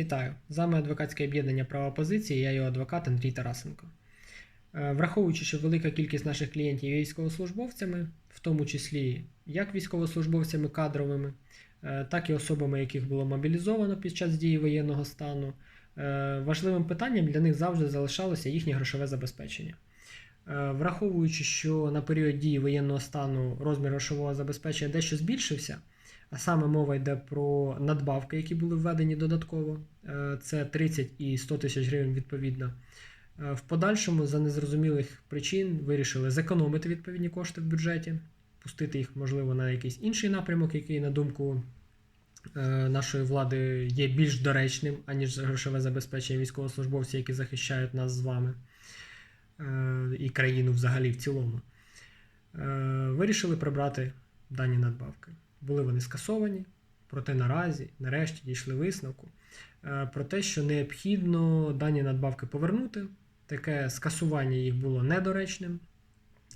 Вітаю! З вами адвокатське об'єднання права позиції, я його адвокат Андрій Тарасенко. Е, Враховуючи, що велика кількість наших клієнтів є військовослужбовцями, в тому числі як військовослужбовцями кадровими, е, так і особами, яких було мобілізовано під час дії воєнного стану, е, важливим питанням для них завжди залишалося їхнє грошове забезпечення. Е, Враховуючи, що на період дії воєнного стану розмір грошового забезпечення дещо збільшився, а саме мова йде про надбавки, які були введені додатково. Е, Це 30 і 100 тисяч гривень відповідно. Е, В подальшому, за незрозумілих причин, вирішили зекономити відповідні кошти в бюджеті, пустити їх, можливо, на якийсь інший напрямок, який, на думку нашої влади, є більш доречним, аніж грошове забезпечення військовослужбовців, які захищають нас з вами і країну взагалі в цілому. Е, Вирішили прибрати дані надбавки. Були вони скасовані, проте наразі, нарешті, дійшли висновку е, про те, що необхідно дані надбавки повернути. Таке скасування їх було недоречним.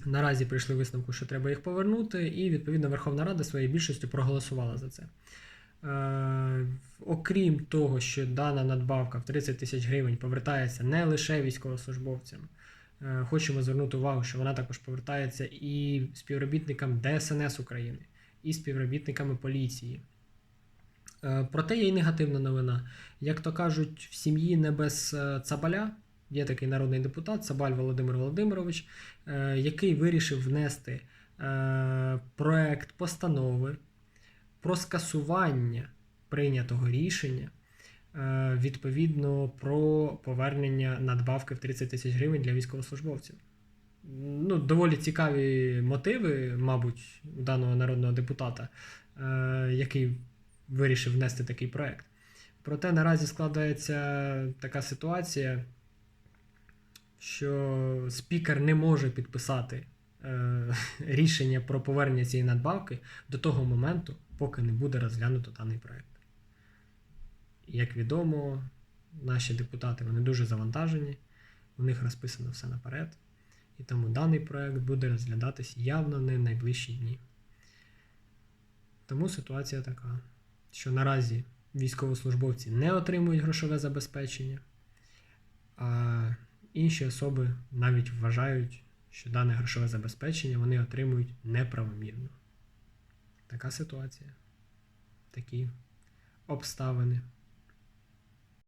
Наразі прийшли висновку, що треба їх повернути, і відповідно Верховна Рада своєю більшістю проголосувала за це. Е, окрім того, що дана надбавка в 30 тисяч гривень повертається не лише військовослужбовцям. Е, Хочемо звернути увагу, що вона також повертається і співробітникам ДСНС України, і співробітниками поліції. Е, Проте є й негативна новина. Як то кажуть, в сім'ї не без е, цабаля є такий народний депутат Цабаль Володимир Володимирович, який вирішив внести проект постанови про скасування прийнятого рішення відповідно про повернення надбавки в 30 тисяч гривень для військовослужбовців. Ну, доволі цікаві мотиви, мабуть, даного народного депутата, е, який вирішив внести такий проект. Проте наразі складається така ситуація, що спікер не може підписати е, рішення про повернення цієї надбавки до того моменту, поки не буде розглянуто даний проект. Як відомо, наші депутати вони дуже завантажені, у них розписано все наперед, і тому даний проект буде розглядатись явно не найближчі дні. Тому ситуація така, що наразі військовослужбовці не отримують грошове забезпечення, а інші особи навіть вважають, що дане грошове забезпечення вони отримують неправомірно. Така ситуація. Такі обставини.